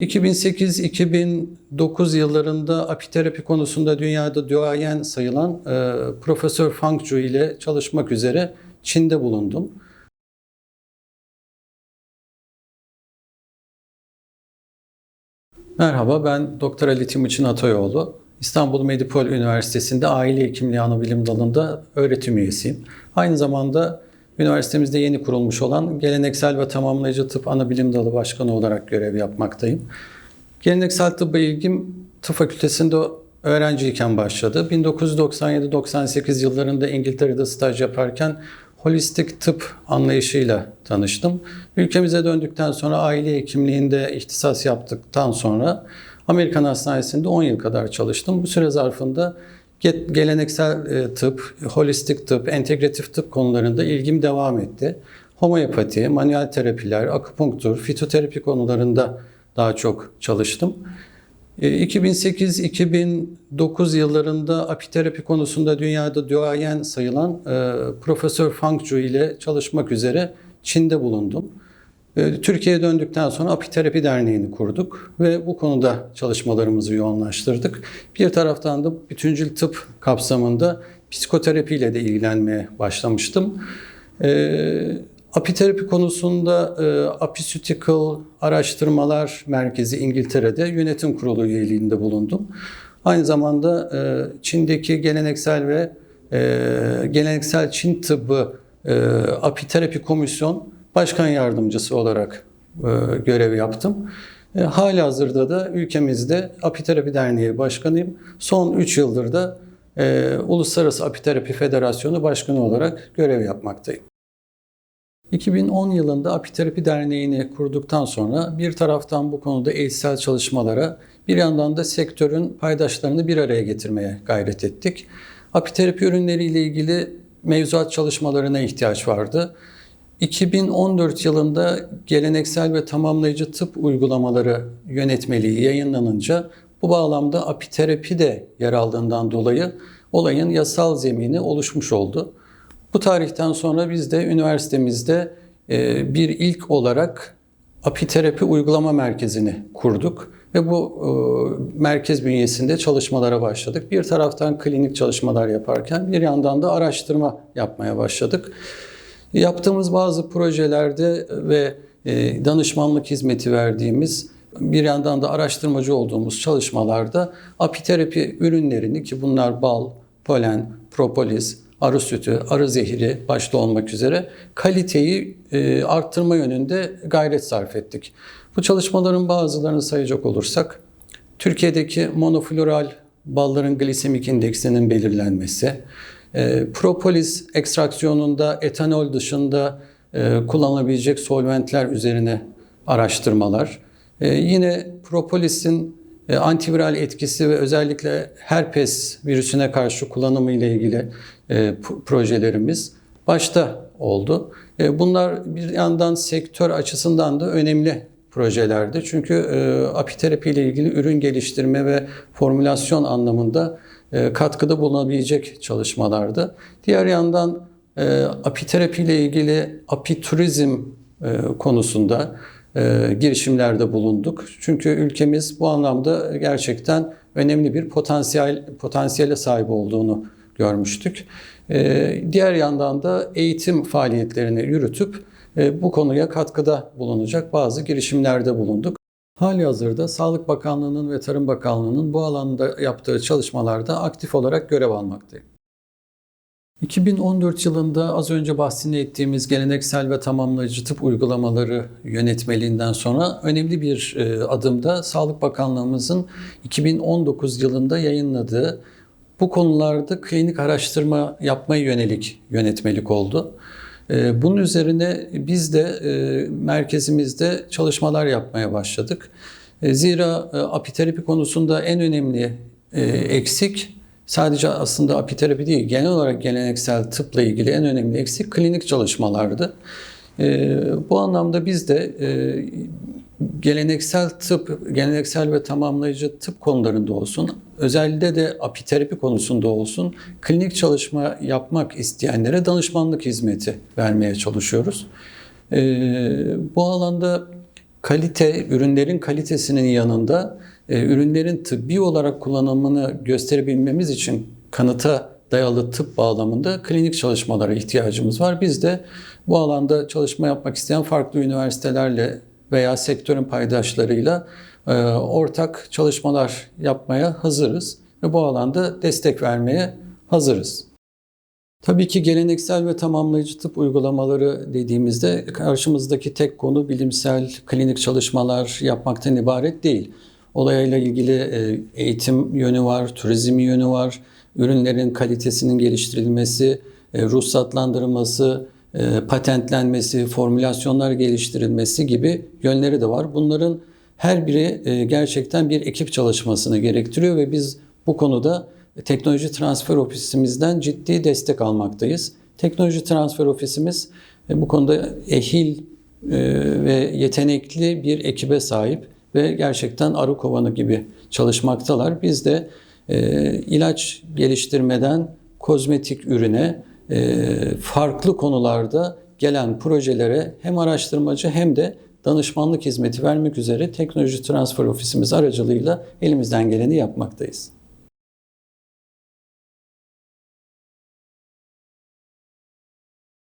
2008-2009 yıllarında apiterapi konusunda dünyada duayen sayılan e, Profesör Fang Zhu ile çalışmak üzere Çin'de bulundum. Merhaba, ben Doktor Ali Timuçin Atayoğlu. İstanbul Medipol Üniversitesi'nde Aile Hekimliği Anabilim Dalı'nda öğretim üyesiyim. Aynı zamanda üniversitemizde yeni kurulmuş olan Geleneksel ve Tamamlayıcı Tıp Anabilim Dalı Başkanı olarak görev yapmaktayım. Geleneksel tıbba ilgim tıp fakültesinde öğrenciyken başladı. 1997-98 yıllarında İngiltere'de staj yaparken holistik tıp anlayışıyla tanıştım. Ülkemize döndükten sonra aile hekimliğinde ihtisas yaptıktan sonra Amerikan Hastanesi'nde 10 yıl kadar çalıştım. Bu süre zarfında geleneksel e, tıp, holistik tıp, entegratif tıp konularında ilgim devam etti. Homeopati, manuel terapiler, akupunktur, fitoterapi konularında daha çok çalıştım. E, 2008-2009 yıllarında apiterapi konusunda dünyada duayen sayılan e, Profesör Fang Zhu ile çalışmak üzere Çin'de bulundum. E, Türkiye'ye döndükten sonra Apiterapi Derneği'ni kurduk ve bu konuda çalışmalarımızı yoğunlaştırdık. Bir taraftan da bütüncül tıp kapsamında psikoterapiyle de ilgilenmeye başlamıştım. E, apiterapi konusunda e, Araştırmalar Merkezi İngiltere'de yönetim kurulu üyeliğinde bulundum. Aynı zamanda e, Çin'deki geleneksel ve e, geleneksel Çin tıbbı e, apiterapi komisyon başkan yardımcısı olarak e, görev yaptım. E, Hali hazırda da ülkemizde Apiterapi Derneği Başkanıyım. Son 3 yıldır da e, Uluslararası Apiterapi Federasyonu Başkanı olarak görev yapmaktayım. 2010 yılında Apiterapi Derneği'ni kurduktan sonra bir taraftan bu konuda eğitsel çalışmalara, bir yandan da sektörün paydaşlarını bir araya getirmeye gayret ettik. Apiterapi ürünleriyle ilgili mevzuat çalışmalarına ihtiyaç vardı. 2014 yılında geleneksel ve tamamlayıcı tıp uygulamaları yönetmeliği yayınlanınca bu bağlamda apiterapi de yer aldığından dolayı olayın yasal zemini oluşmuş oldu. Bu tarihten sonra biz de üniversitemizde e, bir ilk olarak apiterapi uygulama merkezini kurduk ve bu e, merkez bünyesinde çalışmalara başladık. Bir taraftan klinik çalışmalar yaparken bir yandan da araştırma yapmaya başladık. Yaptığımız bazı projelerde ve e, danışmanlık hizmeti verdiğimiz bir yandan da araştırmacı olduğumuz çalışmalarda apiterapi ürünlerini ki bunlar bal, polen, propolis, arı sütü, arı zehri başta olmak üzere kaliteyi e, arttırma yönünde gayret sarf ettik. Bu çalışmaların bazılarını sayacak olursak Türkiye'deki monofloral balların glisemik indeksinin belirlenmesi, e, propolis ekstraksiyonunda etanol dışında e, kullanılabilecek solventler üzerine araştırmalar, e, yine propolisin e, antiviral etkisi ve özellikle herpes virüsüne karşı kullanımı ile ilgili e, projelerimiz başta oldu. E, bunlar bir yandan sektör açısından da önemli projelerdi. Çünkü e, apiterapi ile ilgili ürün geliştirme ve formülasyon anlamında katkıda bulunabilecek çalışmalardı. Diğer yandan e, apiterapi ile ilgili apiturizm e, konusunda e, girişimlerde bulunduk. Çünkü ülkemiz bu anlamda gerçekten önemli bir potansiyel potansiyele sahip olduğunu görmüştük. E, diğer yandan da eğitim faaliyetlerini yürütüp e, bu konuya katkıda bulunacak bazı girişimlerde bulunduk. Hali hazırda Sağlık Bakanlığı'nın ve Tarım Bakanlığı'nın bu alanda yaptığı çalışmalarda aktif olarak görev almaktayım. 2014 yılında az önce bahsini ettiğimiz geleneksel ve tamamlayıcı tıp uygulamaları yönetmeliğinden sonra önemli bir e, adımda Sağlık Bakanlığımızın 2019 yılında yayınladığı bu konularda klinik araştırma yapmaya yönelik yönetmelik oldu. E, bunun üzerine biz de e, merkezimizde çalışmalar yapmaya başladık. Zira apiterapi konusunda en önemli eksik sadece aslında apiterapi değil, genel olarak geleneksel tıpla ilgili en önemli eksik klinik çalışmalardı. E, bu anlamda biz de e, geleneksel tıp, geleneksel ve tamamlayıcı tıp konularında olsun, özellikle de apiterapi konusunda olsun, klinik çalışma yapmak isteyenlere danışmanlık hizmeti vermeye çalışıyoruz. E, bu alanda kalite, ürünlerin kalitesinin yanında e, ürünlerin tıbbi olarak kullanımını gösterebilmemiz için kanıta dayalı tıp bağlamında klinik çalışmalara ihtiyacımız var. Biz de bu alanda çalışma yapmak isteyen farklı üniversitelerle veya sektörün paydaşlarıyla e, ortak çalışmalar yapmaya hazırız ve bu alanda destek vermeye hazırız. Tabii ki geleneksel ve tamamlayıcı tıp uygulamaları dediğimizde karşımızdaki tek konu bilimsel klinik çalışmalar yapmaktan ibaret değil. Olayla ilgili e, eğitim yönü var, turizm yönü var, ürünlerin kalitesinin geliştirilmesi, e, ruhsatlandırılması, patentlenmesi, formülasyonlar geliştirilmesi gibi yönleri de var. Bunların her biri gerçekten bir ekip çalışmasını gerektiriyor ve biz bu konuda Teknoloji Transfer Ofisimizden ciddi destek almaktayız. Teknoloji Transfer Ofisimiz bu konuda ehil ve yetenekli bir ekibe sahip ve gerçekten arı kovanı gibi çalışmaktalar. Biz de e, ilaç geliştirmeden kozmetik ürüne e, farklı konularda gelen projelere hem araştırmacı hem de danışmanlık hizmeti vermek üzere teknoloji transfer ofisimiz aracılığıyla elimizden geleni yapmaktayız.